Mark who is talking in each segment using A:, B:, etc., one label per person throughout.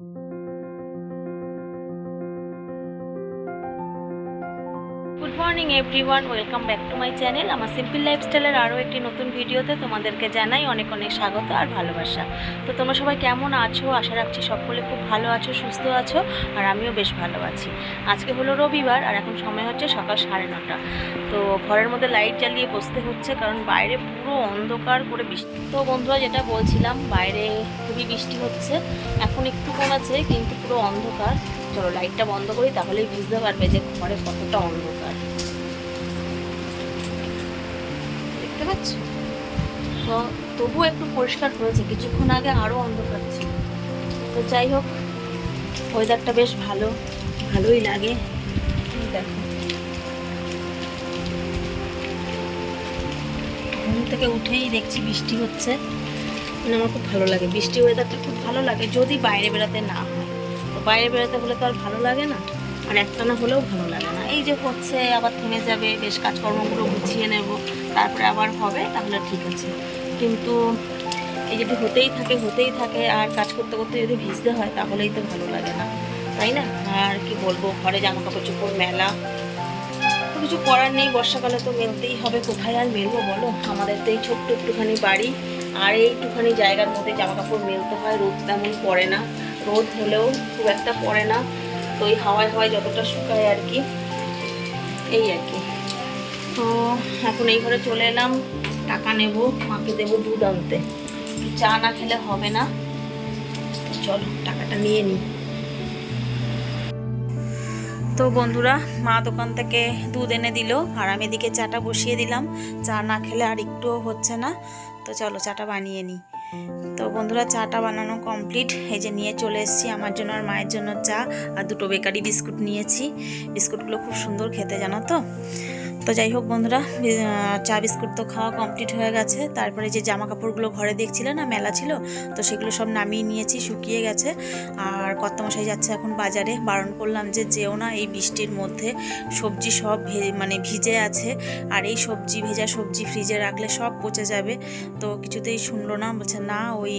A: thank you morning everyone welcome back to my channel আমার simple লাইফস্টাইলের আরও একটি নতুন ভিডিওতে তোমাদেরকে জানাই অনেক অনেক স্বাগত আর ভালোবাসা। তো তোমরা সবাই কেমন আছো? আশা রাখছি সকলে খুব ভালো আছো, সুস্থ আছো, আর আমিও বেশ ভালো আছি। আজকে হলো রবিবার, আর এখন সময় হচ্ছে সকাল সাড়ে নটা। তো ঘরের মধ্যে লাইট জ্বালিয়ে বসতে হচ্ছে, কারণ বাইরে পুরো অন্ধকার করে বৃষ্টি তো বন্ধুরা যেটা বলছিলাম, বাইরে খুবই বৃষ্টি হচ্ছে। এখন একটু কমেছে, কিন্তু পুরো অন্ধকার। চলো লাইটটা বন্ধ করি, তাহলেই বুঝতে পারবে যে ঘরে কতটা অন্ধকার। দেখতে পাচ্ছ? তো তবুও একটু পরিষ্কার হয়েছে কিছুক্ষণ আগে আরও অন্ধকার ছিল। তো যাই হোক ওয়েদারটা বেশ ভালো, ভালোই লাগে। দেখো। ঘুম থেকে উঠেই দেখছি বৃষ্টি হচ্ছে। মানে আমার খুব ভালো লাগে। বৃষ্টি ওয়েদারটা খুব ভালো লাগে, যদি বাইরে বেরোতে না হয়। বাইরে বেরোতে হলে তো আর ভালো লাগে না। আর একটা না হলেও ভালো লাগে না। এই যে হচ্ছে, আবার থেমে যাবে, বেশ কাজকর্মগুলো গুছিয়ে নেব, তারপরে আবার হবে, তাহলে ঠিক আছে। কিন্তু এই যদি হতেই থাকে হতেই থাকে, আর কাজ করতে করতে যদি ভিজতে হয়, তাহলেই তো ভালো লাগে না। তাই না? আর কি বলব, ঘরে জামা কাপড় চোপড় মেলা। কিছু করার নেই, বর্ষাকালে তো মেলতেই হবে। কোথায় আর মেলবো বলো? আমাদের তো এই ছোট্ট একটুখানি বাড়ি। আর এইটুখানি জায়গার মধ্যে জামা কাপড় মেলতে হয়, রোদ তেমন পড়ে না। রোদ হলেও খুব একটা পড়ে না। তো ওই হাওয়ায় হাওয়ায় যতটা শুকায় আর কি, এই আর কি। তো এখন এই ঘরে চলে এলাম, টাকা নেব, মাকে দেবো দুধ আনতে। চা না খেলে হবে না। চলো, টাকাটা নিয়ে নিই তো বন্ধুরা, মা দোকান থেকে দুধ এনে দিল, আর আমি এদিকে চাটা বসিয়ে দিলাম। চা না খেলে আর একটুও হচ্ছে না। তো চলো, চাটা বানিয়ে নিই তো বন্ধুরা, চাটা বানানো কমপ্লিট এই যে নিয়ে চলে এসেছি, আমার জন্য আর মায়ের জন্য চা আর দুটো বেকারি বিস্কুট নিয়েছি। বিস্কুটগুলো খুব সুন্দর খেতে, জানো তো? তো যাই হোক বন্ধুরা চা বিস্কুট তো খাওয়া কমপ্লিট হয়ে গেছে। তারপরে যে জামা কাপড়গুলো ঘরে দেখছিলে না, মেলা ছিল, তো সেগুলো সব নামিয়ে নিয়েছি, শুকিয়ে গেছে। আর কর্তামশাই যাচ্ছে এখন বাজারে। বারণ করলাম যে যেও না এই বৃষ্টির মধ্যে। সবজি সব মানে ভিজে আছে। আর এই সবজি ভেজা সবজি ফ্রিজে রাখলে সব পচে যাবে। তো কিছুতেই শুনলো না, বলছে না, ওই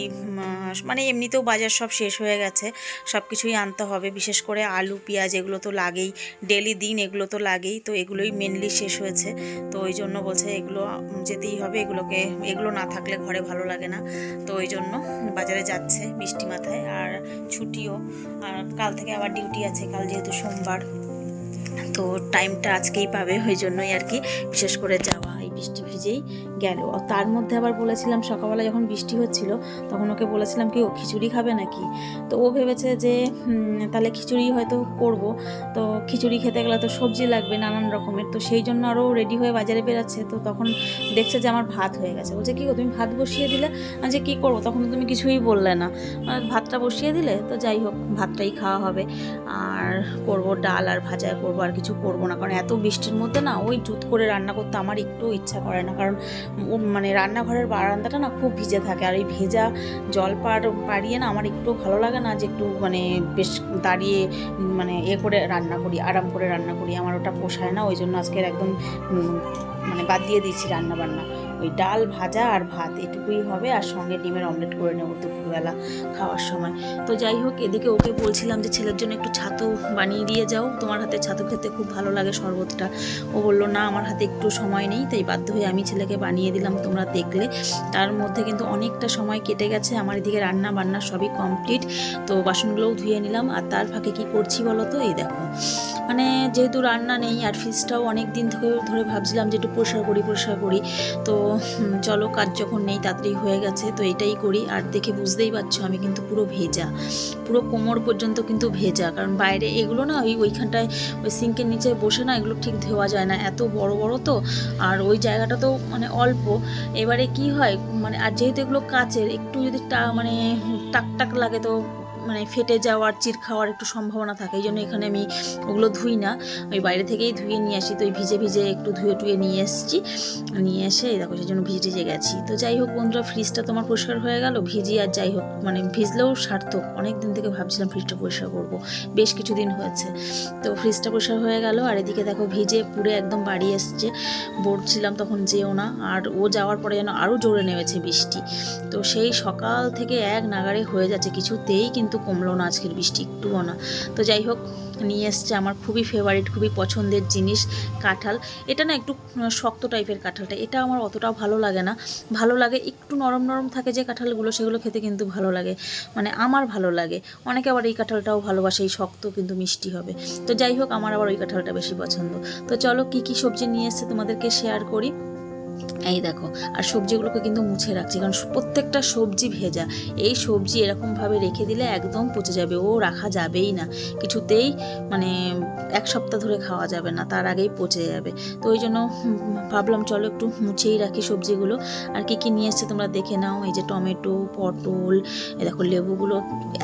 A: মানে এমনিতেও বাজার সব শেষ হয়ে গেছে। সব কিছুই আনতে হবে। বিশেষ করে আলু, পেঁয়াজ, এগুলো তো লাগেই। ডেলি দিন এগুলো তো লাগেই। তো এগুলোই মেনলি শেষ হয়েছে। তো ওই জন্য বলছে এগুলো, যেতেই হবে এগুলোকে, এগুলো না থাকলে ঘরে ভালো লাগে না। তো ওই জন্য বাজারে যাচ্ছে বৃষ্টি মাথায়, আর ছুটিও। আর কাল থেকে আবার ডিউটি আছে, কাল যেহেতু সোমবার। তো টাইমটা আজকেই পাবে, ওই জন্যই আর কি বিশেষ করে যাওয়া, এই বৃষ্টি ভিজেই গেল। তার মধ্যে আবার বলেছিলাম, সকালবেলা যখন বৃষ্টি হচ্ছিল, তখন ওকে বলেছিলাম, কি, ও খিচুড়ি খাবে নাকি? তো ও ভেবেছে যে তাহলে খিচুড়ি হয়তো করব। তো খিচুড়ি খেতে গেলে তো সবজি লাগবে, নানান রকমের। তো সেই জন্য আরও রেডি হয়ে বাজারে বেরাচ্ছে। তো তখন দেখছে যে আমার ভাত হয়ে গেছে। বলছে, কি তুমি ভাত বসিয়ে দিলে? যে কী করব? তখন তুমি কিছুই বললে না। ভাতটা বসিয়ে দিলে, তো যাই হোক, ভাতটাই খাওয়া হবে। আর করব ডাল আর ভাজা করব। আর কিছু করব না। কারণ এত বৃষ্টির মধ্যে না ওই জুত করে রান্না করতে আমার একটু ইচ্ছা করে না। কারণ মানে রান্নাঘরের বারান্দাটা না খুব ভিজে থাকে। আর এই ভেজা জল পার পাড়িয়ে না আমার একটু ভালো লাগে না যে একটু মানে বেশ দাঁড়িয়ে মানে এ করে রান্না করি, আরাম করে রান্না করি। আমার ওটা পোষায় না। ওই জন্য আজকের একদম মানে বাদ দিয়ে দিয়েছি রান্না বান্না ওই ডাল ভাজা আর ভাত এটুকুই হবে, আর সঙ্গে ডিমের অমলেট করে নেব দুপুরবেলা খাওয়ার সময়। তো যাই হোক, এদিকে ওকে বলছিলাম যে, ছেলের জন্য একটু ছাতু বানিয়ে দিয়ে যাও। তোমার হাতে ছাতু খেতে খুব ভালো লাগে শরবতটা। ও বলল, না, আমার হাতে একটু সময় নেই। তাই বাধ্য হয়ে আমি ছেলেকে বানিয়ে দিলাম, তোমরা দেখলে। তার মধ্যে কিন্তু অনেকটা সময় কেটে গেছে। আমার এদিকে রান্না বান্না সবই কমপ্লিট। তো বাসনগুলোও ধুয়ে নিলাম। আর তার ফাঁকে কি করছি বলো তো? এই দেখো। মানে যেহেতু রান্না নেই, আর ফ্রিজটাও অনেক দিন ধরে ভাবছিলাম যে, একটু পরিষ্কার করি পরিষ্কার করি। তো চলো কাজ যখন নেই তাড়াতাড়ি হয়ে গেছে, তো এটাই করি। আর দেখে বুঝতেই পারছ, আমি কিন্তু পুরো ভেজা। পুরো কোমর পর্যন্ত কিন্তু ভেজা। কারণ বাইরে এগুলো না, ওই ওইখানটায়, ওই সিঙ্কের নিচে বসে না, এগুলো ঠিক ধোয়া যায় না। এত বড় বড় তো। আর ওই জায়গাটা তো মানে অল্প। এবারে কি হয় মানে আর যেহেতু এগুলো কাচের, একটু যদি টা মানে টাক টাক লাগে তো মানে ফেটে যাওয়ার, চির খাওয়ার একটু সম্ভাবনা থাকে, এই জন্য এখানে আমি ওগুলো ধুই না। ওই বাইরে থেকেই ধুয়ে নিয়ে আসি, তো ওই ভিজে ভিজে একটু ধুয়ে টুয়ে নিয়ে এসেছি। নিয়ে এসে দেখো সেই জন্য ভিজে ভিজে গেছি। তো যাই হোক বন্ধুরা ফ্রিজটা তোমার পরিষ্কার হয়ে গেল, ভিজি আর যাই হোক মানে ভিজলেও সার্থক। অনেক দিন থেকে ভাবছিলাম ফ্রিজটা পরিষ্কার করব, বেশ কিছুদিন হয়েছে। তো ফ্রিজটা পরিষ্কার হয়ে গেল, আর এদিকে দেখো ভিজে পুরে একদম বাড়ি এসছে। বলছিলাম তখন যেও না, আর ও যাওয়ার পরে যেন আরও জোরে নেমেছে বৃষ্টি। তো সেই সকাল থেকে এক নাগারে হয়ে যাচ্ছে, কিছুতেই কিন্তু কিন্তু কমলো না, আজকের বৃষ্টি একটুও না। তো যাই হোক, নিয়ে এসছে আমার খুবই ফেভারিট খুবই পছন্দের জিনিস, কাঁঠাল। এটা না একটু শক্ত টাইপের কাঁঠালটা, এটা আমার অতটাও ভালো লাগে না। ভালো লাগে, একটু নরম নরম থাকে যে কাঁঠালগুলো, সেগুলো খেতে কিন্তু ভালো লাগে। মানে আমার ভালো লাগে। অনেকে আবার এই কাঁঠালটাও ভালোবাসে, এই শক্ত কিন্তু মিষ্টি হবে। তো যাই হোক, আমার আবার ওই কাঁঠালটা বেশি পছন্দ। তো চলো, কি কি সবজি নিয়ে এসছে তোমাদেরকে শেয়ার করি। এই দেখো, আর সবজিগুলোকে কিন্তু মুছে রাখছি, কারণ প্রত্যেকটা সবজি ভেজা। এই সবজি এরকমভাবে রেখে দিলে একদম পচে যাবে, ও রাখা যাবেই না। কিছুতেই মানে এক সপ্তাহ ধরে খাওয়া যাবে না, তার আগেই পচে যাবে। তো ওই জন্য ভাবলাম চলো একটু মুছেই রাখি সবজিগুলো। আর কি কি নিয়ে এসছে তোমরা দেখে নাও, এই যে টমেটো, পটল দেখো লেবুগুলো,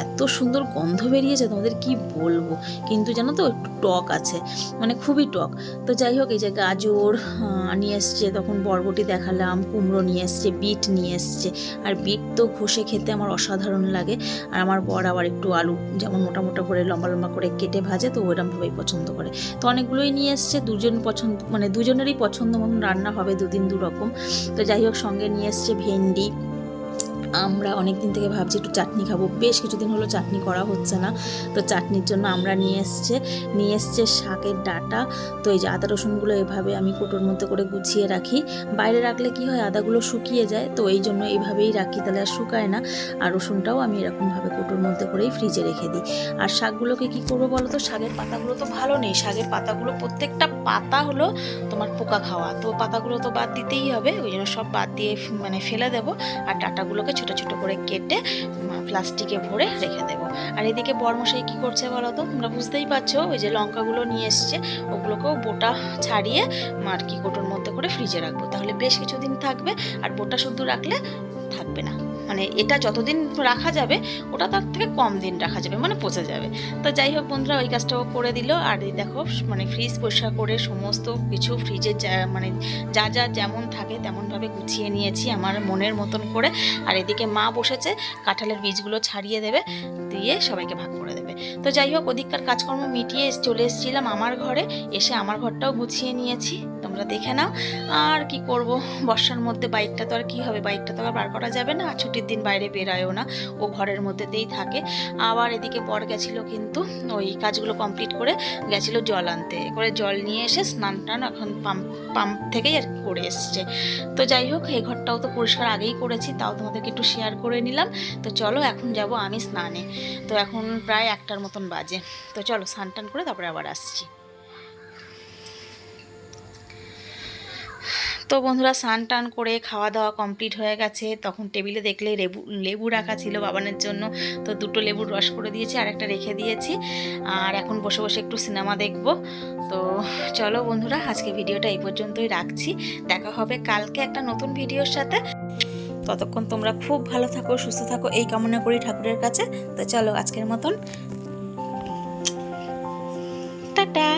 A: এত সুন্দর গন্ধ বেরিয়েছে তোমাদের, কি বলব? কিন্তু জানো তো, একটু টক আছে মানে খুবই টক। তো যাই হোক, এই যে গাজর নিয়ে এসছে, তখন বরবটি দেখালাম, কুমড়ো নিয়ে এসছে, বিট নিয়ে এসছে। আর বিট তো ঘষে খেতে আমার অসাধারণ লাগে। আর আমার বর আবার একটু আলু যেমন মোটা মোটা করে, লম্বা লম্বা করে কেটে ভাজে, তো ওইরকমভাবেই পছন্দ করে। তো অনেকগুলোই নিয়ে এসছে, দুজন পছন্দ মানে দুজনেরই পছন্দ মতন রান্না হবে, দুদিন দু রকম তো যাই হোক, সঙ্গে নিয়ে এসছে ভেন্ডি আমরা অনেক দিন থেকে ভাবছি একটু চাটনি খাব। বেশ কিছুদিন হলো চাটনি করা হচ্ছে না। তো চাটনির জন্য আমরা নিয়ে এসছে নিয়ে এসছে শাকের ডাটা। তো এই যে আদা রসুনগুলো এভাবে আমি কোটোর মধ্যে করে গুছিয়ে রাখি। বাইরে রাখলে কি হয়, আদাগুলো শুকিয়ে যায়। তো এই জন্য এইভাবেই রাখি, তাহলে আর শুকায় না। আর রসুনটাও আমি এরকমভাবে কোটোর মধ্যে করেই ফ্রিজে রেখে দিই। আর শাকগুলোকে কি করব বলো তো? শাকের পাতাগুলো তো ভালো নেই। শাকের পাতাগুলো প্রত্যেকটা পাতা হলো তোমার পোকা খাওয়া। তো পাতাগুলো তো বাদ দিতেই হবে। ওই জন্য সব বাদ দিয়ে মানে ফেলে দেবো। আর ডাটাগুলোকে ছোট ছোট করে কেটে প্লাস্টিকে ভরে রেখে দেব। আর এদিকে বরমশাই কি করছে বলো তো তোমরা বুঝতেই পারছ, ওই যে লঙ্কাগুলো নিয়ে এসছে, ওগুলোকেও বোটা ছাড়িয়ে আর কি কোটোর মধ্যে করে ফ্রিজে রাখব। তাহলে বেশ কিছুদিন থাকবে, আর বোটা শুদ্ধ রাখলে থাকবে না। মানে এটা যতদিন রাখা যাবে, ওটা তার থেকে কম দিন রাখা যাবে মানে পচে যাবে। তো যাই হোক বন্ধুরা, ওই কাজটাও করে দিল। আর দেখো মানে ফ্রিজ পরিষ্কার করে সমস্ত কিছু ফ্রিজে যা- মানে যা যা যেমন থাকে তেমনভাবে গুছিয়ে নিয়েছি আমার মনের মতন করে। আর এদিকে মা বসেছে, কাঁঠালের বীজগুলো ছাড়িয়ে দেবে, দিয়ে সবাইকে ভাগ করে দেবে। তো যাই হোক, ওদিককার কাজকর্ম মিটিয়ে চলে এসেছিলাম আমার ঘরে, এসে আমার ঘরটাও গুছিয়ে নিয়েছি। তোমরা দেখে নাও। আর কি করব? বর্ষার মধ্যে বাইকটা তো আর কি হবে? বাইকটা তো আর বার করা যাবে না। আর ছুটির দিন বাইরে বেরায়ও না। ও ঘরের মধ্যেতেই থাকে। আবার এদিকে পর গেছিল কিন্তু ওই কাজগুলো কমপ্লিট করে গেছিল জল আনতে। করে জল নিয়ে এসে স্নান টান এখন পাম্প পাম্প থেকেই আর করে এসছে। তো যাই হোক, এই ঘরটাও তো পরিষ্কার আগেই করেছি। তাও তোমাদেরকে একটু শেয়ার করে নিলাম। তো চলো, এখন যাব আমি স্নানে। তো এখন প্রায় একটার মতন বাজে। তো চলো, স্নান টান করে তারপরে আবার আসছি। তো বন্ধুরা স্নান টান করে খাওয়া দাওয়া কমপ্লিট হয়ে গেছে। তখন টেবিলে দেখলে লেবু লেবু রাখা ছিল বাবানের জন্য। তো দুটো লেবুর রস করে দিয়েছি আর একটা রেখে দিয়েছি। আর এখন বসে বসে একটু সিনেমা দেখব। তো চলো বন্ধুরা, আজকে ভিডিওটা এই পর্যন্তই রাখছি। দেখা হবে কালকে একটা নতুন ভিডিওর সাথে। ততক্ষণ তোমরা খুব ভালো থাকো, সুস্থ থাকো, এই কামনা করি ঠাকুরের কাছে। তো চলো আজকের মতন। টাটা।